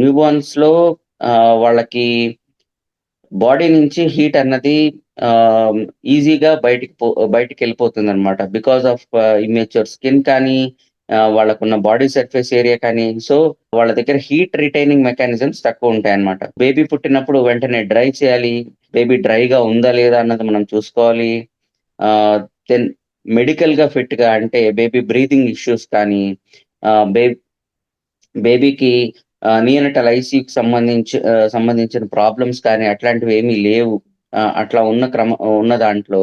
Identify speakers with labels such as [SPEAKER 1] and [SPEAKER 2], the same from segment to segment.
[SPEAKER 1] న్యూబార్న్స్లో వాళ్ళకి బాడీ నుంచి హీట్ అన్నది ఈజీగా బయటికి పో బయటికి వెళ్ళిపోతుంది అనమాట బికాస్ ఆఫ్ ఇమేచ్యూర్ స్కిన్ కానీ వాళ్ళకున్న బాడీ సర్ఫేస్ ఏరియా కానీ. సో వాళ్ళ దగ్గర హీట్ రిటైనింగ్ మెకానిజమ్స్ తక్కువ ఉంటాయి అనమాట బేబీ పుట్టినప్పుడు వెంటనే డ్రై చేయాలి. బేబీ డ్రైగా ఉందా లేదా అన్నది మనం చూసుకోవాలి. దెన్ మెడికల్గా ఫిట్గా అంటే బేబీ బ్రీతింగ్ ఇష్యూస్ కానీ బేబీ బేబీకి నియనటల్ ఐసీకి సంబంధించి సంబంధించిన ప్రాబ్లమ్స్ కానీ అట్లాంటివి ఏమీ లేవు. ఆ, అట్లా ఉన్న క్రమ ఉన్న దాంట్లో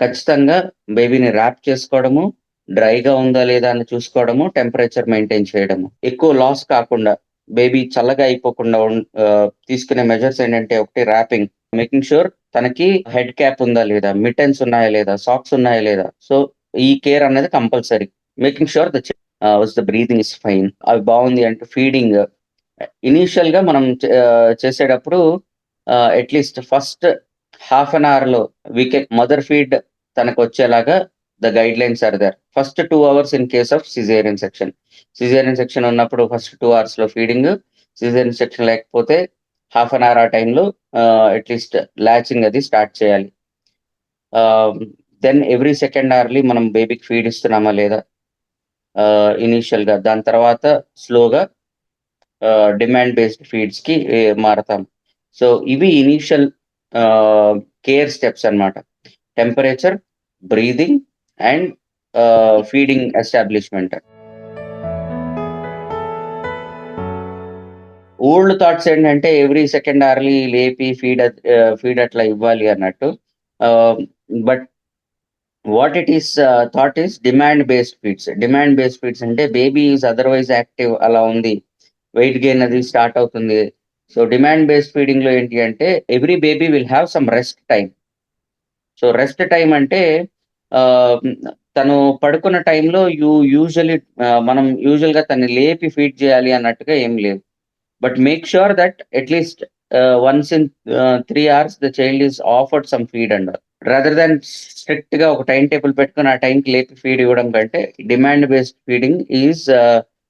[SPEAKER 1] ఖచ్చితంగా బేబీని ర్యాప్ చేసుకోవడము డ్రైగా ఉందా లేదా అని చూసుకోవడము టెంపరేచర్ మెయింటైన్ చేయడము. ఎక్కువ లాస్ కాకుండా బేబీ చల్లగా అయిపోకుండా ఆ, తీసుకునే మెజర్స్ ఏంటంటే ఒకటి ర్యాపింగ్. మేకింగ్ షూర్ తనకి హెడ్ క్యాప్ ఉందా లేదా మిటన్స్ ఉన్నాయా లేదా సాక్స్ ఉన్నాయా లేదా. సో ఈ కేర్ అనేది compulsory. Making sure the the breathing is fine అవి బాగుంది అంటే ఫీడింగ్ ఇనీషియల్గా మనం చేసేటప్పుడు అట్లీస్ట్ ఫస్ట్ హాఫ్ అన్ అవర్లో వీకెండ్ మదర్ ఫీడ్ తనకు వచ్చేలాగా the guidelines are the first two hours in case of caesarean section caesarean section ఉన్నప్పుడు ఫస్ట్ టూ అవర్స్లో ఫీడింగ్ సిజేరియన్ సెక్షన్ లేకపోతే హాఫ్ అన్ అవర్ ఆ టైంలో అట్లీస్ట్ లాచింగ్ అది స్టార్ట్ చేయాలి. దెన్ ఎవ్రీ సెకండ్ అవర్లీ మనం బేబీకి ఫీడ్ ఇస్తున్నామా లేదా? ఇనీషియల్గా. దాని తర్వాత స్లోగా డిమాండ్ బేస్డ్ ఫీడ్స్కి మారతాం. సో ఇవి ఇనీషియల్ కేర్ స్టెప్స్ అన్నమాట. Temperature breathing and feeding establishment old thoughts ఏంటంటే ఎవ్రీ సెకండ్ ఆర్లీ లేపి ఫీడ్ ఫీడ్ అట్లా ఇవ్వాలి అన్నట్టు. But what it is thought is demand based feeds demand based feeds అంటే బేబీ ఈజ్ అదర్వైజ్ యాక్టివ్ అలా ఉంది. Weight gain అది స్టార్ట్ అవుతుంది. సో డిమాండ్ బేస్డ్ ఫీడింగ్లో ఏంటి అంటే every baby will have some rest time so rest time అంటే తను పడుకున్న టైంలో యూ యూజువలీ మనం యూజువల్గా తను లేపి ఫీడ్ చేయాలి అన్నట్టుగా ఏం లేదు. But make sure that at least once in three hours the child is offered some feed and rather than స్ట్రిక్ట్గా ఒక టైం టేబుల్ పెట్టుకుని ఆ టైంకి లేపి ఫీడ్ ఇవ్వడం కంటే demand based feeding is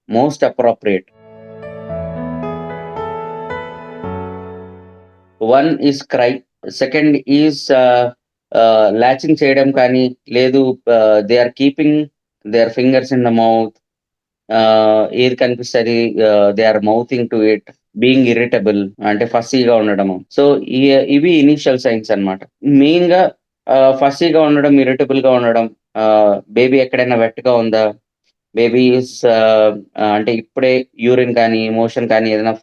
[SPEAKER 1] most appropriate one is cry second is latching చేయడం కానీ లేదు they are keeping they are fingers in the mouth ఏది కనిపిస్తుంది they are mouthing to it being irritable అంటే ఫస్సీగా ఉండడము. సో ఇవి ఇనిషియల్ సైన్స్ అన్నమాట. మెయిన్గా ఫస్సీగా ఉండడం ఇరిటబుల్గా ఉండడం బేబీ ఎక్కడైనా వెట్గా ఉందా? బేబీ అంటే ఇప్పుడే యూరిన్ కానీ మోషన్ కానీ ఏదైనా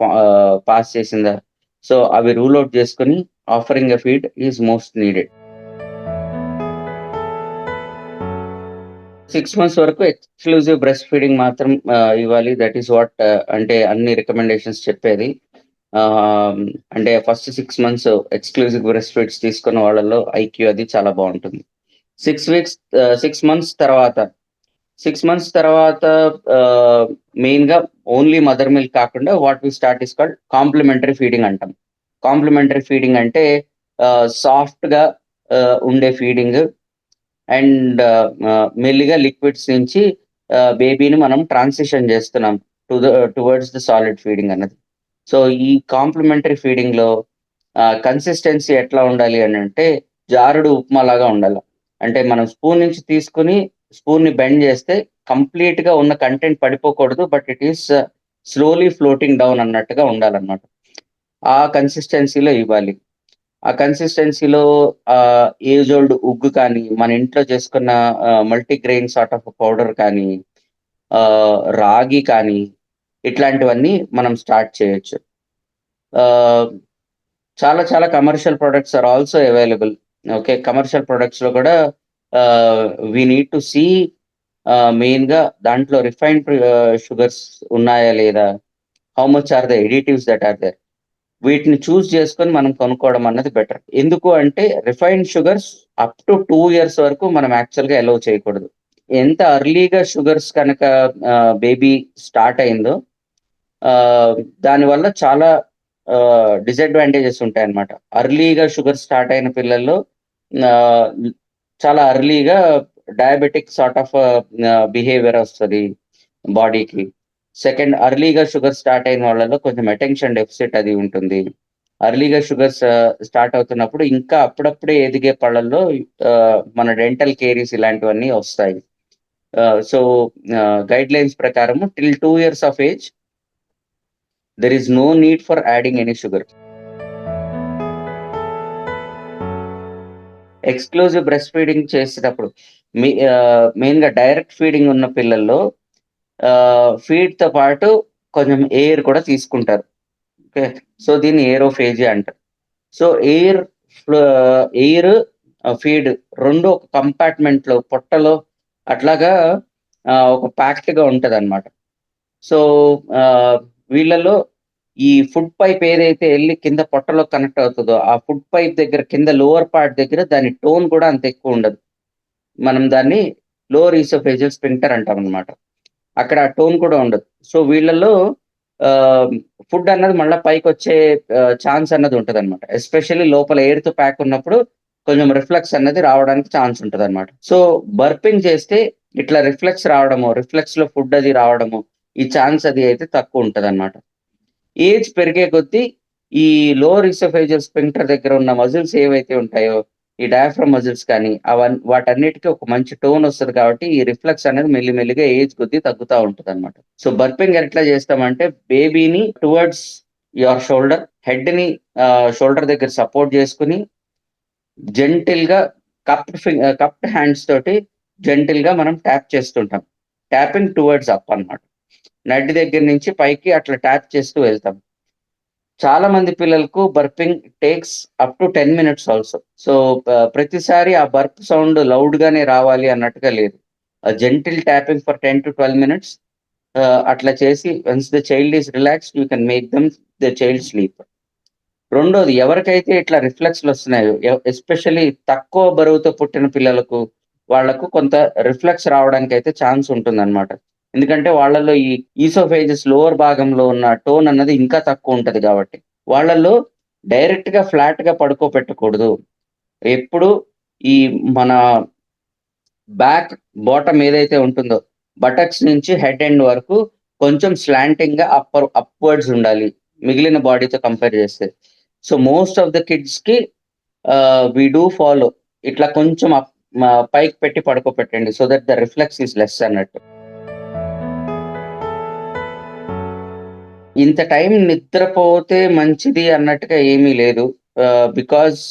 [SPEAKER 1] పాస్ చేసిందా? సో అవి రూల్ అవుట్ చేసుకుని offering a feed is most needed six months వరకు ఎక్స్క్లూజివ్ బ్రెస్ట్ ఫీడింగ్ మాత్రం ఇవ్వాలి. దట్ ఈస్ వాట్ అంటే అన్ని రికమెండేషన్స్ చెప్పేది. అంటే first six months exclusive breast feeds తీసుకున్న వాళ్ళలో ఐక్యూ అది చాలా బాగుంటుంది. సిక్స్ వీక్స్ సిక్స్ మంత్స్ తర్వాత సిక్స్ మంత్స్ తర్వాత మెయిన్గా ఓన్లీ మదర్ మిల్క్ కాకుండా what we start is called complementary feeding అంటాం. కాంప్లిమెంటరీ ఫీడింగ్ అంటే సాఫ్ట్గా ఉండే ఫీడింగ్ అండ్ మెల్లిగా లిక్విడ్స్ నుంచి బేబీని మనం ట్రాన్సిషన్ చేస్తున్నాం to the towards the solid feeding అన్నది. సో ఈ కాంప్లిమెంటరీ ఫీడింగ్లో కన్సిస్టెన్సీ ఎట్లా ఉండాలి అని అంటే జారుడు ఉప్మా లాగా ఉండాలి. అంటే మనం స్పూన్ నుంచి తీసుకుని స్పూన్ని బెండ్ చేస్తే కంప్లీట్గా ఉన్న content పడిపోకూడదు but it is slowly floating down అన్నట్టుగా ఉండాలన్నమాట. ఆ కన్సిస్టెన్సీలో ఇవ్వాలి. ఆ కన్సిస్టెన్సీలో ఏజ్ ఓల్డ్ ఉగ్గు కానీ మన ఇంట్లో చేసుకున్న మల్టీగ్రెయిన్ సార్ట్ ఆఫ్ పౌడర్ కానీ ఆ, రాగి కానీ ఇట్లాంటివన్నీ మనం స్టార్ట్ చేయొచ్చు. ఆ, చాలా చాలా commercial products are also available okay commercial ప్రొడక్ట్స్లో కూడా వి నీడ్ టు సీ మెయిన్గా దాంట్లో రిఫైన్డ్ షుగర్స్ ఉన్నాయా లేదా? How much are the additives that are there వీటిని చూస్ చేసుకొని మనం కొనుక్కోవడం అన్నది బెటర్ ఎందుకు అంటే refined sugars up to two years వరకు మనం యాక్చువల్గా అలౌ చేయకూడదు. ఎంత అర్లీగా షుగర్స్ కనుక బేబీ స్టార్ట్ అయిందో దానివల్ల చాలా డిసడ్వాంటేజెస్ ఉంటాయి అన్నమాట అర్లీగా షుగర్ స్టార్ట్ అయిన పిల్లల్లో ఆ, చాలా అర్లీగా డయాబెటిక్ సార్ట్ ఆఫ్ బిహేవియర్ వస్తుంది బాడీకి. సెకండ్ అర్లీగా షుగర్ స్టార్ట్ అయిన వాళ్ళలో కొంచెం అటెన్షన్ డెఫిసిట్ అది ఉంటుంది. అర్లీగా షుగర్స్ స్టార్ట్ అవుతున్నప్పుడు ఇంకా అప్పుడప్పుడే ఎదిగే పళ్ళల్లో ఆ, మన డెంటల్ కేరీస్ ఇలాంటివన్నీ వస్తాయి. సో గైడ్ లైన్స్ ప్రకారము till two years of age there is no need for adding any sugar exclusive breast feeding చేసేటప్పుడు మీ మెయిన్గా డైరెక్ట్ ఫీడింగ్ ఉన్న పిల్లల్లో ఫీడ్తో పాటు కొంచెం ఎయిర్ కూడా తీసుకుంటారు. ఓకే సో దీన్ని ఏరోఫేజీ అంటారు. సో ఎయిర్ ఎయిర్ ఫీడ్ రెండు ఒక కంపార్ట్మెంట్లో పొట్టలో అట్లాగా ఒక ప్యాక్ట్గా ఉంటది అనమాట సో వీళ్ళలో ఈ ఫుడ్ పైప్ ఏదైతే వెళ్ళి కింద పొట్టలో కనెక్ట్ అవుతుందో ఆ ఫుడ్ పైప్ దగ్గర కింద లోవర్ పార్ట్ దగ్గర దాని టోన్ కూడా అంత ఎక్కువ ఉండదు. మనం దాన్ని లోవర్ ఈసోఫేజియల్ స్ప్రింటర్ అంటాం అనమాట అక్కడ ఆ టోన్ కూడా ఉండదు. సో వీళ్ళలో ఫుడ్ అన్నది మళ్ళీ పైకి వచ్చే ఛాన్స్ అన్నది ఉంటుంది అనమాట ఎస్పెషల్లీ లోపల ఎయిర్తో ప్యాక్ ఉన్నప్పుడు కొంచెం రిఫ్లెక్స్ అన్నది రావడానికి ఛాన్స్ ఉంటుంది అనమాట సో బర్పింగ్ చేస్తే ఇట్లా రిఫ్లెక్స్ రావడము రిఫ్లెక్స్లో ఫుడ్ అది రావడము ఈ ఛాన్స్ అది అయితే తక్కువ ఉంటుంది అనమాట ఏజ్ పెరిగే కొద్దీ ఈ లోవర్ ఇసోఫేజియల్ స్పింక్టర్ దగ్గర ఉన్న మజిల్స్ ఏవైతే ఉంటాయో ఈ డయాఫ్రమ్ మజిల్స్ కానీ అవన్నీ వాటన్నిటికీ ఒక మంచి టోన్ వస్తుంది కాబట్టి ఈ రిఫ్లెక్స్ అనేది మెల్లిమెల్లిగా ఏజ్ కొద్దీ తగ్గుతూ ఉంటుంది అనమాట సో బర్పింగ్ ఎట్లా చేస్తామంటే బేబీని టువర్డ్స్ యువర్ షోల్డర్ హెడ్ని షోల్డర్ దగ్గర సపోర్ట్ చేసుకుని జెంటిల్గా కప్డ్ కప్డ్ హ్యాండ్స్ తోటి జెంటిల్గా మనం ట్యాప్ చేస్తుంటాం. ట్యాపింగ్ టువర్డ్స్ అప్ అన్నమాట. నడ్డి దగ్గర నుంచి పైకి అట్లా ట్యాప్ చేస్తూ వెళ్తాం. చాలా మంది పిల్లలకు burping takes up to ten minutes also. So ప్రతిసారి ఆ బర్ప్ సౌండ్ లౌడ్ గానే రావాలి అన్నట్టుగా లేదు. Gentle tapping for ten to twelve minutes అట్లా చేసి once the child is relaxed you can make them the child sleep. రెండోది ఎవరికైతే ఇట్లా రిఫ్లెక్స్లు వస్తున్నాయో ఎస్పెషల్లీ తక్కువ బరువుతో పుట్టిన పిల్లలకు వాళ్ళకు కొంత రిఫ్లెక్స్ రావడానికి అయితే ఛాన్స్ ఉంటుంది అనమాట ఎందుకంటే వాళ్ళలో ఈ ఈసోఫేజెస్ లోవర్ భాగంలో ఉన్న టోన్ అన్నది ఇంకా తక్కువ ఉంటది కాబట్టి. వాళ్ళల్లో డైరెక్ట్గా ఫ్లాట్గా పడుకోబెట్టకూడదు. ఎప్పుడు ఈ మన బ్యాక్ బాటమ్ ఏదైతే ఉంటుందో బటక్స్ నుంచి హెడ్ ఎండ్ వరకు కొంచెం స్లాంటింగ్గా అప్పర్ అప్వర్డ్స్ ఉండాలి. మిగిలిన బాడీతో కంపేర్ చేస్తే. సో మోస్ట్ ఆఫ్ ద కిడ్స్కి వి డూ ఫాలో. ఇట్లా కొంచెం పైకి పెట్టి పడుకోబెట్టండి. So that the reflex is less అన్నట్టు. ఇంత టైం నిద్రపోతే మంచిది అన్నట్టుగా ఏమీ లేదు. బికాస్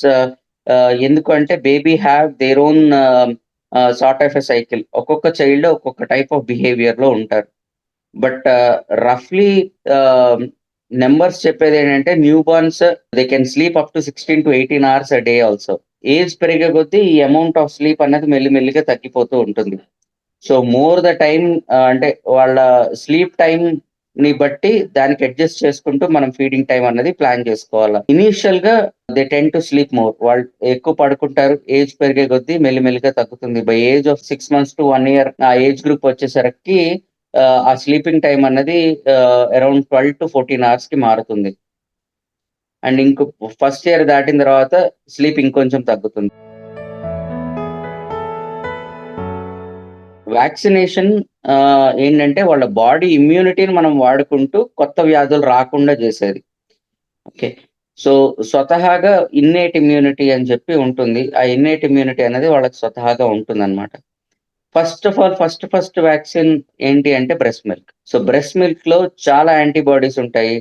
[SPEAKER 1] ఎందుకంటే baby have their own sort of a cycle. ఒక్కొక్క చైల్డ్ ఒక్కొక్క టైప్ ఆఫ్ బిహేవియర్లో ఉంటారు. బట్ రఫ్లీ నెంబర్స్ చెప్పేది ఏంటంటే newborns they can sleep up to sixteen to eighteen hours a day also. Age పెరిగే కొద్దీ ఈ అమౌంట్ ఆఫ్ స్లీప్ అనేది మెల్లిమెల్లిగా తగ్గిపోతూ ఉంటుంది. సో మోర్ ద టైం అంటే వాళ్ళ స్లీప్ టైం ని బట్టి దానికి అడ్జస్ట్ చేసుకుంటూ మనం ఫీడింగ్ టైం అన్నది ప్లాన్ చేసుకోవాలి. ఇనీషియల్గా they tend to sleep more వాళ్ళు ఎక్కువ పడుకుంటారు ఏజ్ పెరిగే కొద్దీ మెల్లిమెల్లిగా తగ్గుతుంది. By age of six months to one year ఆ ఏజ్ గ్రూప్ వచ్చేసరికి ఆ, స్లీపింగ్ టైం అన్నది అరౌండ్ ట్వెల్వ్ టు ఫోర్టీన్ అవర్స్కి మారుతుంది. అండ్ ఇంకో ఫస్ట్ ఇయర్ దాటిన తర్వాత స్లీప్ ఇంకొంచెం తగ్గుతుంది. వ్యాక్సినేషన్ ఏంటంటే వాళ్ళ బాడీ ఇమ్యూనిటీని మనం వాడుకుంటూ కొత్త వ్యాధులు రాకుండా చేసేది. ఓకే. సో స్వతహాగా ఇన్నేట్ ఇమ్యూనిటీ అని చెప్పి ఉంటుంది. ఆ ఇన్నేట్ ఇమ్యూనిటీ అనేది వాళ్ళకి స్వతహాగా ఉంటుంది అనమాట first of all first first vaccine ఏంటి అంటే బ్రెస్ట్ మిల్క్ సో బ్రెస్ట్ మిల్క్లో చాలా యాంటీబాడీస్ ఉంటాయి.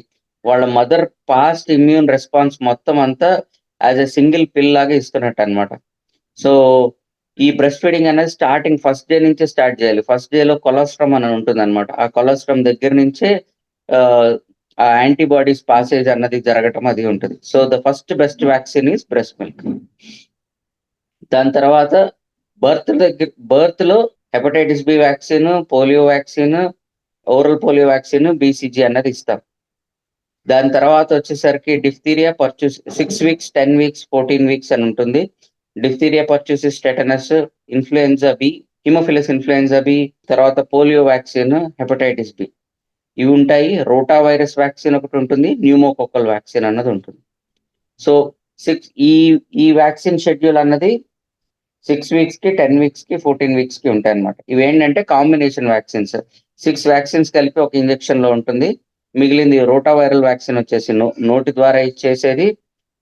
[SPEAKER 1] వాళ్ళ మదర్ పాస్ట్ ఇమ్యూన్ రెస్పాన్స్ మొత్తం అంతా యాజ్ ఎ సింగిల్ పిల్ లాగా ఇస్తున్నట్టు అనమాట సో ఈ బ్రెస్ట్ ఫీడింగ్ అనేది స్టార్టింగ్ ఫస్ట్ డే నుంచి స్టార్ట్ చేయాలి. ఫస్ట్ డే లో కొలెస్ట్రామ్ అని ఉంటుంది అనమాట ఆ కొలెస్ట్రామ్ దగ్గర నుంచే ఆ, ఆ యాంటీబాడీస్ పాసేజ్ అన్నది జరగటం అది ఉంటుంది. So the first best vaccine is breast milk దాని తర్వాత బర్త్ దగ్గర బర్త్లో hepatitis B vaccine polio vaccine oral polio vaccine BCG అన్నది ఇస్తాం. దాని తర్వాత వచ్చేసరికి diphtheria pertussis six weeks ten weeks fourteen weeks అని ఉంటుంది. Diphtheria pertussis tetanus influenza B haemophilus influenza B తర్వాత పోలియో వ్యాక్సిన్ హెపటైటిస్ బి ఇవి ఉంటాయి. రోటా వైరస్ వ్యాక్సిన్ ఒకటి ఉంటుంది. న్యూమోకోకల్ వ్యాక్సిన్ అన్నది ఉంటుంది. సో సిక్స్ ఈ ఈ వ్యాక్సిన్ షెడ్యూల్ అన్నది సిక్స్ వీక్స్కి టెన్ వీక్స్కి ఫోర్టీన్ వీక్స్కి ఉంటాయి అనమాట ఇవి ఏంటంటే కాంబినేషన్ వ్యాక్సిన్స్. సిక్స్ వ్యాక్సిన్స్ కలిపి ఒక ఇంజెక్షన్లో ఉంటుంది. మిగిలింది రోటా వైరల్ వ్యాక్సిన్ వచ్చేసి నో నోటి ద్వారా ఇచ్చేసేది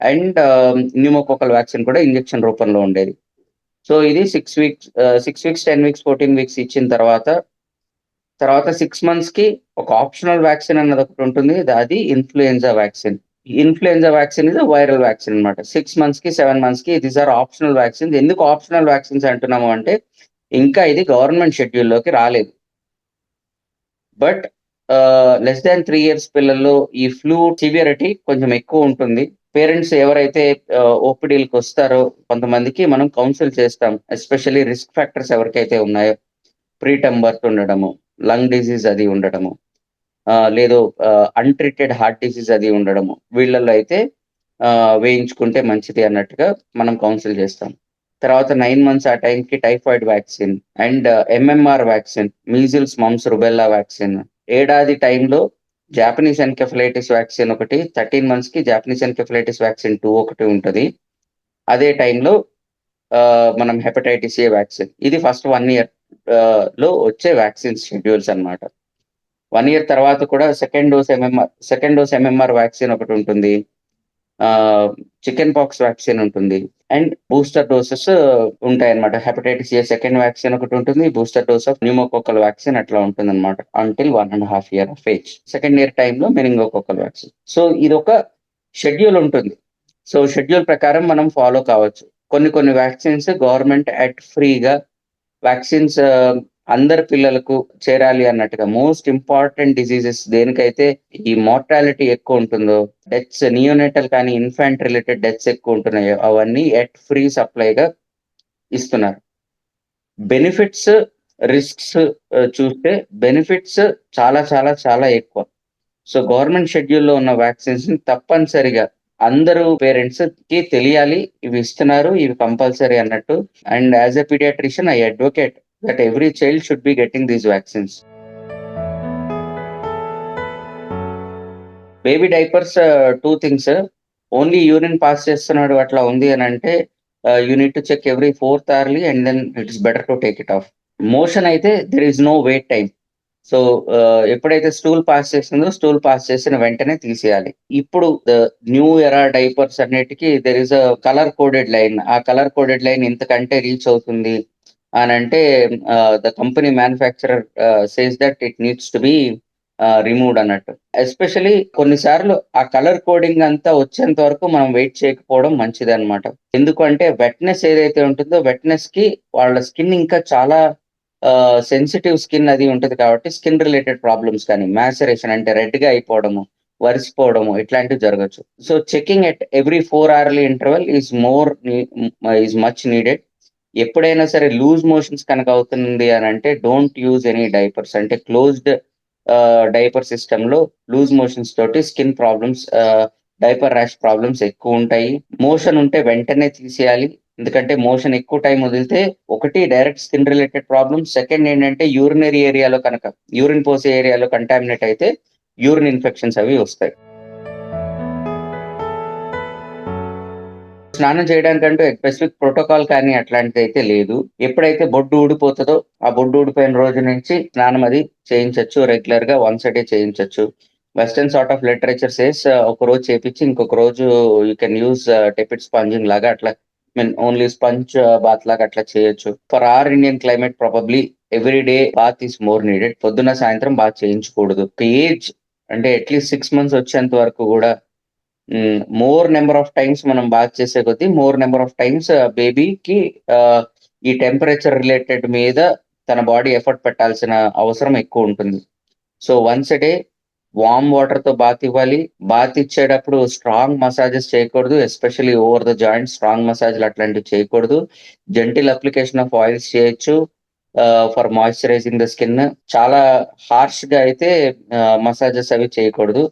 [SPEAKER 1] అండ్ um, న్యూమోకోకల్ వ్యాక్సిన్ కూడా ఇంజెక్షన్ రూపంలో ఉండేది. సో ఇది six weeks six weeks ten weeks fourteen weeks ఇచ్చిన తర్వాత తర్వాత సిక్స్ మంత్స్కి ఒక ఆప్షనల్ వ్యాక్సిన్ అన్నది ఒకటి ఉంటుంది. అది ఇన్ఫ్లుయెన్జా వ్యాక్సిన్ ఇన్ఫ్లుయెన్జా వ్యాక్సిన్ ఇది వైరల్ వ్యాక్సిన్ అనమాట సిక్స్ మంత్స్కి సెవెన్ మంత్స్కి దీస్ ఆర్ ఆప్షనల్ వ్యాక్సిన్స్ ఎందుకు ఆప్షనల్ వ్యాక్సిన్స్ అంటున్నాము అంటే ఇంకా ఇది గవర్నమెంట్ షెడ్యూల్లోకి రాలేదు. But less than three years పిల్లల్లో ఈ ఫ్లూ సివియరిటీ కొంచెం ఎక్కువ ఉంటుంది. పేరెంట్స్ ఎవరైతే ఓపీడీలకు వస్తారో కొంతమందికి మనం కౌన్సిల్ చేస్తాం. ఎస్పెషల్లీ రిస్క్ ఫ్యాక్టర్స్ ఎవరికైతే ఉన్నాయో ప్రీటమ్ బర్త్ ఉండడము లంగ్ డిసీజ్ అది ఉండడము లేదు అన్ట్రీటెడ్ హార్ట్ డిసీజ్ అది ఉండడము వీళ్ళల్లో అయితే వేయించుకుంటే మంచిది అన్నట్టుగా మనం కౌన్సిల్ చేస్తాం. తర్వాత నైన్ మంత్స్ ఆ టైంకి typhoid vaccine and MMR vaccine measles mumps rubella vaccine. ఏడాది టైంలో జాపనీస్ ఎన్కెఫలైటిస్ వ్యాక్సిన్ ఒకటి థర్టీన్ మంత్స్కి జాపనీస్ ఎన్కెఫలైటిస్ వ్యాక్సిన్ టూ ఒకటి ఉంటుంది. అదే టైంలో మనం హెపటైటిస్ ఏ వ్యాక్సిన్ ఇది ఫస్ట్ వన్ ఇయర్లో వచ్చే వ్యాక్సిన్ షెడ్యూల్స్ అనమాట వన్ ఇయర్ తర్వాత కూడా second dose MMR second dose MMR vaccine ఒకటి ఉంటుంది. చికెన్ పాక్స్ వ్యాక్సిన్ ఉంటుంది. అండ్ బూస్టర్ డోసెస్ ఉంటాయి అనమాట హెపటైటిస్ ఏ సెకండ్ వ్యాక్సిన్ ఒకటి ఉంటుంది. Booster dose of pneumococcal vaccine అట్లా ఉంటుంది అనమాట until one and half year of age second year టైంలో మెనింగోకోకల్ వ్యాక్సిన్ సో ఇది ఒక షెడ్యూల్ ఉంటుంది. సో షెడ్యూల్ ప్రకారం మనం ఫాలో కావచ్చు. కొన్ని కొన్ని వ్యాక్సిన్స్ గవర్నమెంట్ అట్ ఫ్రీగా వ్యాక్సిన్స్ అందరి పిల్లలకు చేరాలి అన్నట్టుగా మోస్ట్ ఇంపార్టెంట్ డిసీజెస్ దేనికైతే ఈ మార్టాలిటీ ఎక్కువ ఉంటుందో డెత్స్ నియోనెటల్ కానీ ఇన్ఫాంట్ రిలేటెడ్ డెత్స్ ఎక్కువ ఉంటున్నాయో అవన్నీ ఎట్ ఫ్రీ సప్లైగా ఇస్తున్నారు. బెనిఫిట్స్ రిస్క్స్ చూస్తే బెనిఫిట్స్ చాలా చాలా చాలా ఎక్కువ. సో గవర్నమెంట్ షెడ్యూల్లో ఉన్న వ్యాక్సిన్స్ తప్పనిసరిగా అందరూ పేరెంట్స్కి తెలియాలి ఇవి ఇస్తున్నారు ఇవి కంపల్సరీ అన్నట్టు. And as a paediatrician I advocate that every child should be getting these vaccines. Baby diapers two things only urine pass చేస్తున్నాడు అట్లా ఉంది అని అంటే you need to check every fourth hourly and then it's better to take it off motion అయితే there is no wait time so ఎప్పుడైతే stool pass చేస్తుందో stool pass చేసిన వెంటనే తీసేయాలి. ఇప్పుడు న్యూ ఎరా డైపర్స్ అన్నిటికీ there is a colour coded line ఆ colour coded line ఇంతకంటే రీచ్ అవుతుంది. అని అంటే the company manufacturer says that it needs to be removed అన్నట్టు. ఎస్పెషలీ కొన్నిసార్లు ఆ కలర్ కోడింగ్ అంతా వచ్చేంత వరకు మనం వెయిట్ చేయకపోవడం మంచిది అనమాట ఎందుకంటే వెట్నెస్ ఏదైతే ఉంటుందో వెట్నెస్కి వాళ్ళ స్కిన్ ఇంకా చాలా సెన్సిటివ్ స్కిన్ అది ఉంటుంది కాబట్టి స్కిన్ రిలేటెడ్ ప్రాబ్లమ్స్ కానీ మ్యాసరేషన్ అంటే రెడ్గా అయిపోవడము వరిసిపోవడము ఇట్లాంటివి జరగచ్చు. So checking at every four hourly interval is more is much needed ఎప్పుడైనా సరే లూజ్ మోషన్స్ కనుక అవుతుంది అని అంటే డోంట్ యూజ్ ఎనీ డైపర్స్ అంటే క్లోజ్డ్ డైపర్ సిస్టమ్లో లూజ్ మోషన్స్ తోటి skin problems diaper rash problems ఎక్కువ ఉంటాయి. మోషన్ ఉంటే వెంటనే తీసేయాలి. ఎందుకంటే మోషన్ ఎక్కువ టైం వదిలితే ఒకటి direct skin related problems second ఏంటంటే యూరినరీ ఏరియాలో కనుక యూరిన్ పోసే ఏరియాలో కంటామినేట్ అయితే యూరిన్ ఇన్ఫెక్షన్స్ అవి వస్తాయి. స్నానం చేయడానికంటూ స్పెసిఫిక్ ప్రోటోకాల్ కానీ అట్లాంటిది అయితే లేదు. ఎప్పుడైతే బొడ్డు ఊడిపోతుందో ఆ బొడ్డు ఊడిపోయిన రోజు నుంచి స్నానం అది చేయించవచ్చు రెగ్యులర్గా once day చేయించవచ్చు western sort of literature says ఒక రోజు చేపించి ఇంకొక రోజు you can use tepid sponging లాగా అట్లా మీన్ ఓన్లీ స్పంజ్ బాత్ లాగా అట్లా చేయొచ్చు. For our Indian climate probably every day bath is more needed పొద్దున సాయంత్రం బాత్ చేయించకూడదు. ఏజ్ అంటే అట్లీస్ట్ సిక్స్ మంత్స్ వచ్చేంత వరకు కూడా మోర్ నెంబర్ ఆఫ్ టైమ్స్ మనం బాత్ చేసే కొద్దీ మోర్ నెంబర్ ఆఫ్ టైమ్స్ బేబీకి ఈ టెంపరేచర్ రిలేటెడ్ మీద తన బాడీ ఎఫర్ట్ పెట్టాల్సిన అవసరం ఎక్కువ ఉంటుంది. సో వన్స్ డే వామ్ వాటర్తో బాత్ ఇవ్వాలి. బాత్ ఇచ్చేటప్పుడు స్ట్రాంగ్ మసాజెస్ చేయకూడదు especially over the joint strong మసాజ్లు అట్లాంటివి చేయకూడదు. జెంటిల్ అప్లికేషన్ ఆఫ్ ఆయిల్స్ చేయొచ్చు ఫర్ మాయిశ్చరైజింగ్ ద స్కిన్ చాలా హార్ష్గా అయితే మసాజెస్ అవి చేయకూడదు.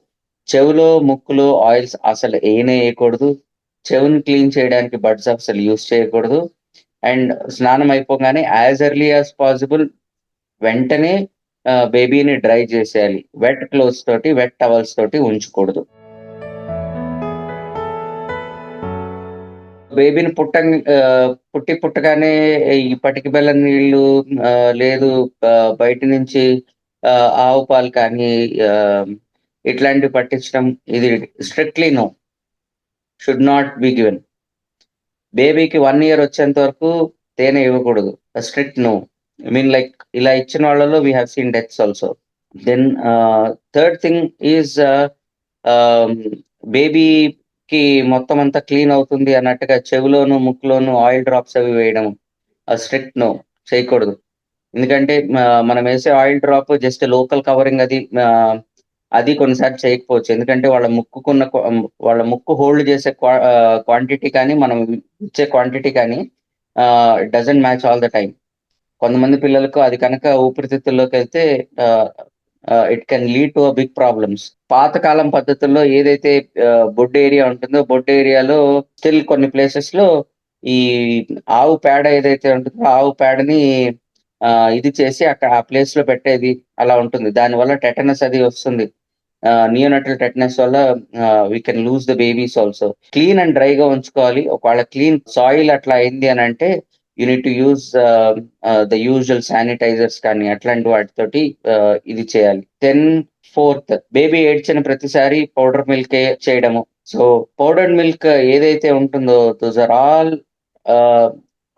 [SPEAKER 1] చెవులో ముక్కులో ఆయిల్స్ అసలు ఏనే వేయకూడదు. చెవుని క్లీన్ చేయడానికి బడ్స్ అసలు యూస్ చేయకూడదు. అండ్ స్నానం అయిపోగానే యాజ్ ఎర్లీ యాజ్ పాసిబుల్ వెంటనే బేబీని డ్రై చేసేయాలి. వెట్ క్లోత్స్ తోటి వెట్ టవల్స్ తోటి ఉంచకూడదు. బేబీని పుట్ట పుట్టి పుట్టగానే ఈ పటికి బెల్లం నీళ్ళు లేదు బయట నుంచి ఆవు పాలు కానీ ఇట్లాంటి ఇట్లాంటివి పట్టించడం ఇది strictly no. Should not be given. బేబీకి వన్ ఇయర్ వచ్చేంత వరకు తేనె ఇవ్వకూడదు. Strict no. I mean like ఇలా ఇచ్చిన వాళ్ళలో we have seen deaths also. Then third thing is బేబీకి మొత్తం అంతా క్లీన్ అవుతుంది అన్నట్టుగా చెవిలోను, ముక్కులోను ఆయిల్ డ్రాప్స్ అవి వేయడం. Strict no. చేయకూడదు. ఎందుకంటే మనం వేసే oil drop just local covering అది అది కొన్నిసార్లు చేయకపోవచ్చు. ఎందుకంటే వాళ్ళ ముక్కుకున్న వాళ్ళ ముక్కు హోల్డ్ చేసే క్వాంటిటీ కానీ, మనం ఇచ్చే క్వాంటిటీ కానీ doesn't doesn't match all the time కొంతమంది పిల్లలకు అది కనుక ఊపిరితిత్తుల్లోకి వెళ్తే it can lead to a big problems. పాతకాలం పద్ధతుల్లో ఏదైతే బొడ్డు ఏరియా ఉంటుందో, బొడ్డు ఏరియాలో స్టిల్ కొన్ని ప్లేసెస్లో ఈ ఆవు పేడ ఏదైతే ఉంటుందో, ఆవు పేడని ఇది చేసి అక్కడ ఆ ప్లేస్లో పెట్టేది అలా ఉంటుంది. దానివల్ల టెటనస్ అది వస్తుంది. నియోనటల్ నియోనాటల్ టెటనస్ వల్ల we we can lose the babies also. Clean and డ్రైగా ఉంచుకోవాలి. ఒకవేళ క్లీన్ సాయిల్ అట్లా అయింది అని అంటే you need to use the usual sanitisers కానీ అట్లాంటి వాటితోటి ఇది చేయాలి. దెన్ ఫోర్త్ బేబీ ఏడ్చిన ప్రతిసారి పౌడర్ మిల్క్ చేయడము. సో, పౌడర్ మిల్క్ ఏదైతే ఉంటుందో those are all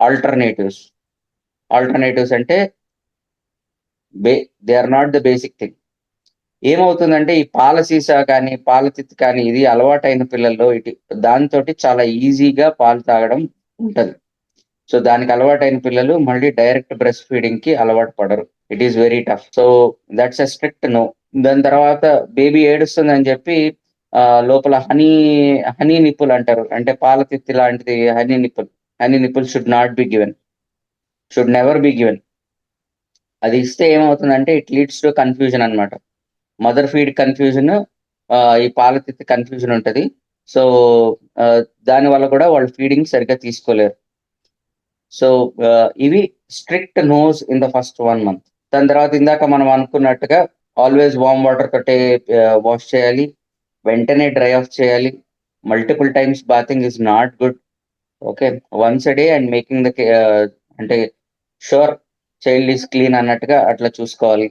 [SPEAKER 1] alternatives. Alternatives అంటే they are not the basic thing. ఏమవుతుందంటే ఈ పాల సీసా కానీ, పాల తిత్తి కానీ ఇది అలవాటైన పిల్లల్లో ఇటు దానితోటి చాలా ఈజీగా పాలు తాగడం ఉంటది. సో, దానికి అలవాటైన పిల్లలు మళ్ళీ డైరెక్ట్ బ్రెస్ట్ ఫీడింగ్‌కి అలవాటు పడరు. It is very tough. So, that's a strict no. దాని తర్వాత బేబీ ఏడుస్తుందని చెప్పి లోపల హనీ, హనీ నిప్పుల్ అంటారు. అంటే పాల తిత్తి లాంటిది honey nipple. Honey nipples should not be given. Should never be given. అది ఇస్తే ఏమవుతుందంటే ఇట్ లీడ్స్ టు కన్‌ఫ్యూజన్ అన్నమాట. మదర్ ఫీడ్ కన్‌ఫ్యూజన్ ఈ పాలతిత్తి కన్‌ఫ్యూజన్ ఉంటది. సో, దాని దానివల్ల కూడా వాళ్ళు ఫీడింగ్ సరిగ్గా తీసుకోలేరు. సో, ఇవి strict nos in the first one month. దాని తర్వాత ఇందాక మనం అనుకున్నట్టుగా ఆల్‌వేస్ వామ్ వాటర్ తోటే వాష్ చేయాలి. వెంటనే డ్రై ఆఫ్ చేయాలి. Multiple times bathing is not good. Okay. Once day and making the కే అంటే షూర్ చైల్డ్ ఈస్ క్లీన్ అన్నట్టుగా అట్లా చూసుకోవాలి.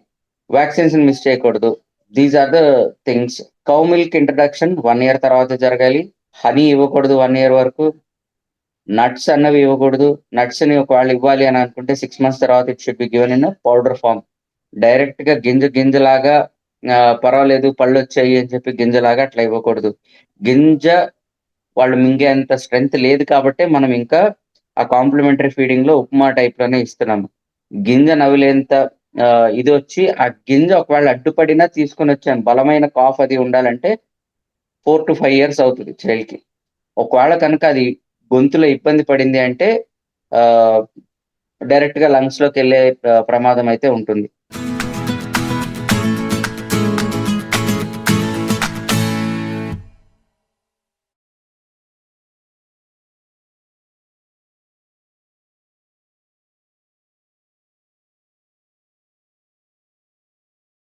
[SPEAKER 1] వ్యాక్సిన్స్ మిస్ చేయకూడదు. These are the things. Cow milk introduction one year తర్వాత జరగాలి. హనీ ఇవ్వకూడదు వన్ ఇయర్ వరకు. నట్స్ అన్నవి ఇవ్వకూడదు. నట్స్ నట్స్‌ని ఒకవేళ ఇవ్వాలి అని అనుకుంటే సిక్స్ మంత్స్ తర్వాత it should be given in powder powder form. డైరెక్ట్‌గా గింజ గింజలాగా పర్వాలేదు పర్వాలేదు పళ్ళొచ్చాయి అని చెప్పి గింజలాగా అట్లా ఇవ్వకూడదు. గింజ వాళ్ళు మింగేంత స్ట్రెంగ్త్ లేదు కాబట్టి మనం ఇంకా ఆ కాంప్లిమెంటరీ ఫీడింగ్లో ఉప్మా టైప్లోనే ఇస్తున్నాము. గింజ నవిలేంత ఇది వచ్చి ఆ గింజ ఒకవేళ అడ్డుపడినా వచ్చాను బలమైన కాఫ్ అది ఉండాలంటే 4-5 ఇయర్స్ అవుతుంది చైల్డ్‌కి. ఒకవేళ కనుక అది గొంతులో ఇబ్బంది పడింది అంటే డైరెక్ట్‌గా లంగ్స్లోకి వెళ్ళే ప్రమాదం అయితే ఉంటుంది.